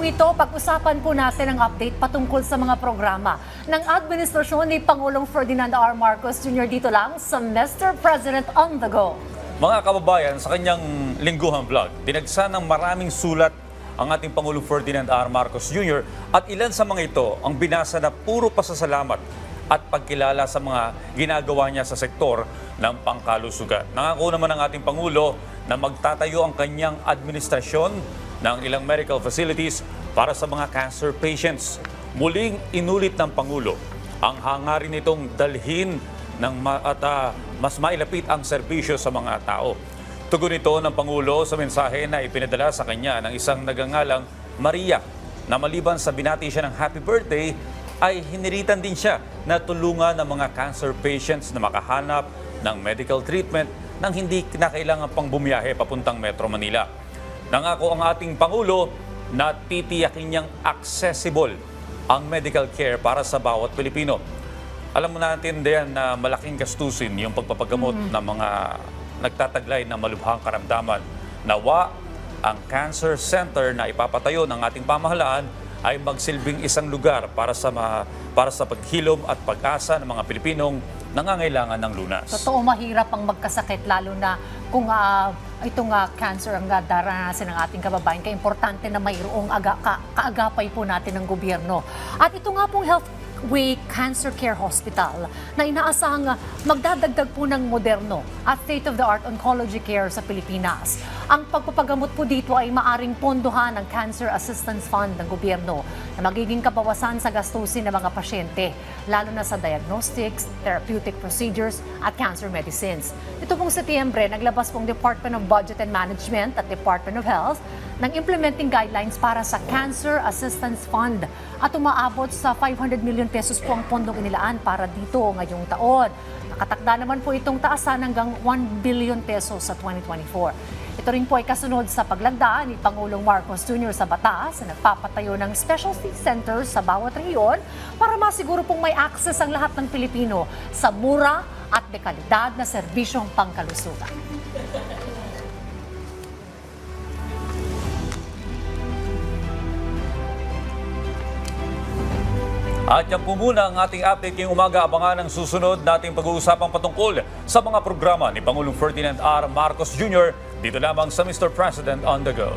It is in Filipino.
grupong ito, pag-usapan po natin ang update patungkol sa mga programa ng administrasyon ni Pangulong Ferdinand R. Marcos Jr. dito lang sa Mr. President on the Go. Mga kababayan, sa kanyang lingguhang vlog, dinagsa ng maraming sulat ang ating Pangulong Ferdinand R. Marcos Jr. at ilan sa mga ito ang binasa na puro pasasalamat at pagkilala sa mga ginagawa niya sa sektor ng pangkalusugan. Nangako naman ang ating Pangulo na magtatayo ang kanyang administrasyon ng ilang medical facilities para sa mga cancer patients. Muling inulit ng Pangulo ang hangarin nitong dalhin ng ma- at ah, mas mailapit ang serbisyo sa mga tao. Tugon ito ng Pangulo sa mensahe na ipinadala sa kanya ng isang nagangalang Maria na maliban sa binati siya ng happy birthday ay hiniritan din siya na tulungan ng mga cancer patients na makahanap ng medical treatment nang hindi kinakailangan pang bumiyahe papuntang Metro Manila. Nangako ang ating Pangulo na titiyakin niyang accessible ang medical care para sa bawat Pilipino. Alam mo natin din na malaking gastusin yung pagpapagamot ng mga nagtataglay ng malubhang karamdaman. Nawa, ang cancer center na ipapatayo ng ating pamahalaan ay magsilbing isang lugar para sa ma- para sa paghilom at pag-asa ng mga Pilipinong nangangailangan ng lunas. Totoo mahirap ang magkasakit lalo na kung ah, itong ah, cancer ang daranasan ng ating kababayan. Kaya importante na mayroong aga, ka- kaagapay po natin ng gobyerno. At ito nga pong Healthway Cancer Care Hospital na inaasahang ah, magdadagdag po ng moderno at state-of-the-art oncology care sa Pilipinas. Ang pagpapagamot po dito ay maaring pondohan ng Cancer Assistance Fund ng gobyerno na magiging kabawasan sa gastusin ng mga pasyente, lalo na sa diagnostics, therapeutic procedures at cancer medicines. Ito pong Setyembre, naglabas pong Department of Budget and Management at Department of Health ng implementing guidelines para sa Cancer Assistance Fund at umaabot sa 500 million pesos po ang pondong inilaan para dito ngayong taon. Nakatakda naman po itong taasan hanggang 1 billion pesos sa 2024. Ito rin po ay kasunod sa paglagda ni Pangulong Marcos Jr. sa batas na nagpapatayo ng specialty centers sa bawat rehiyon para masiguro pong may access ang lahat ng Pilipino sa mura at dekalidad na serbisyong pangkalusugan. At yan po muna ang ating update ngayong umaga. Abangan ang susunod nating pag-uusapang patungkol sa mga programa ni Pangulong Ferdinand R. Marcos Jr. dito lamang sa Mr. President on the Go.